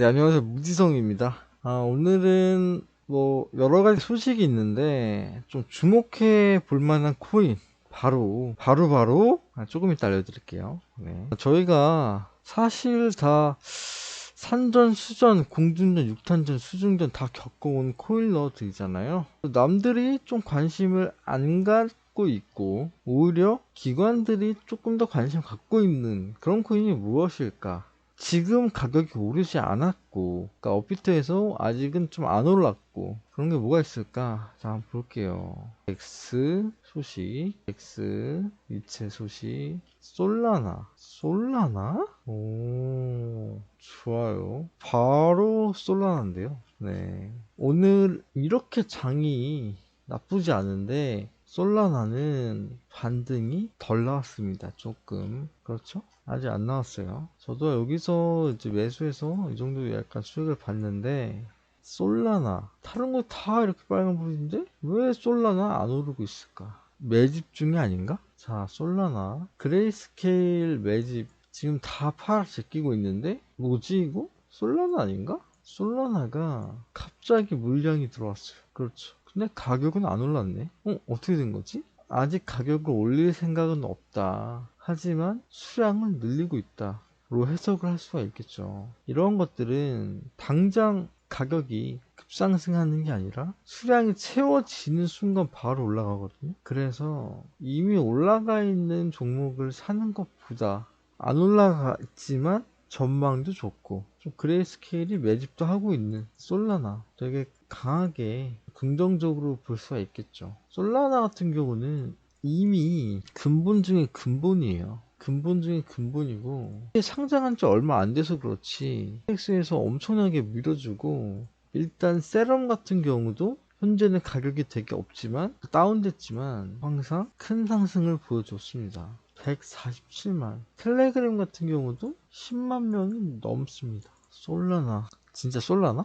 네, 안녕하세요. 무지성입니다. 아, 오늘은 뭐 여러 가지 소식이 있는데 좀 주목해 볼 만한 코인 바로 바로 바로 아, 조금 이따 알려드릴게요. 네. 저희가 사실 다 산전, 수전, 공중전, 육탄전, 수중전 다 겪어온 코일러들이잖아요. 남들이 좀 관심을 안 갖고 있고 오히려 기관들이 조금 더 관심 갖고 있는 그런 코인이 무엇일까? 지금 가격이 오르지 않았고, 그러니까 업비트에서 아직은 좀 안 올랐고, 그런 게 뭐가 있을까? 자, 한번 볼게요. X 소식, X 이체 소식, 솔라나, 솔라나? 오, 좋아요. 바로 솔라나인데요. 네. 오늘 이렇게 장이 나쁘지 않은데, 솔라나는 반등이 덜 나왔습니다. 조금. 그렇죠? 아직 안 나왔어요. 저도 여기서 이제 매수해서 이 정도 약간 수익을 봤는데, 솔라나. 다른 거 다 이렇게 빨간불인데? 왜 솔라나 안 오르고 있을까? 매집 중이 아닌가? 자, 솔라나. 그레이스케일 매집. 지금 다 파락 제끼고 있는데? 뭐지, 이거? 솔라나 아닌가? 솔라나가 갑자기 물량이 들어왔어요. 그렇죠. 근데 가격은 안 올랐네. 어, 어떻게 된 거지? 아직 가격을 올릴 생각은 없다. 하지만 수량은 늘리고 있다. 로 해석을 할 수가 있겠죠. 이런 것들은 당장 가격이 급상승하는 게 아니라 수량이 채워지는 순간 바로 올라가거든요. 그래서 이미 올라가 있는 종목을 사는 것보다 안 올라가 있지만 전망도 좋고 좀 그레이스케일이 매집도 하고 있는 솔라나 되게 강하게 긍정적으로 볼 수가 있겠죠. 솔라나 같은 경우는 이미 근본 중에 근본이에요. 근본 중에 근본이고 상장한 지 얼마 안 돼서 그렇지 텍스에서 엄청나게 밀어주고 일단 세럼 같은 경우도 현재는 가격이 되게 없지만 다운됐지만 항상 큰 상승을 보여줬습니다. 147만 텔레그램 같은 경우도 10만 명이 넘습니다. 솔라나 진짜 솔라나?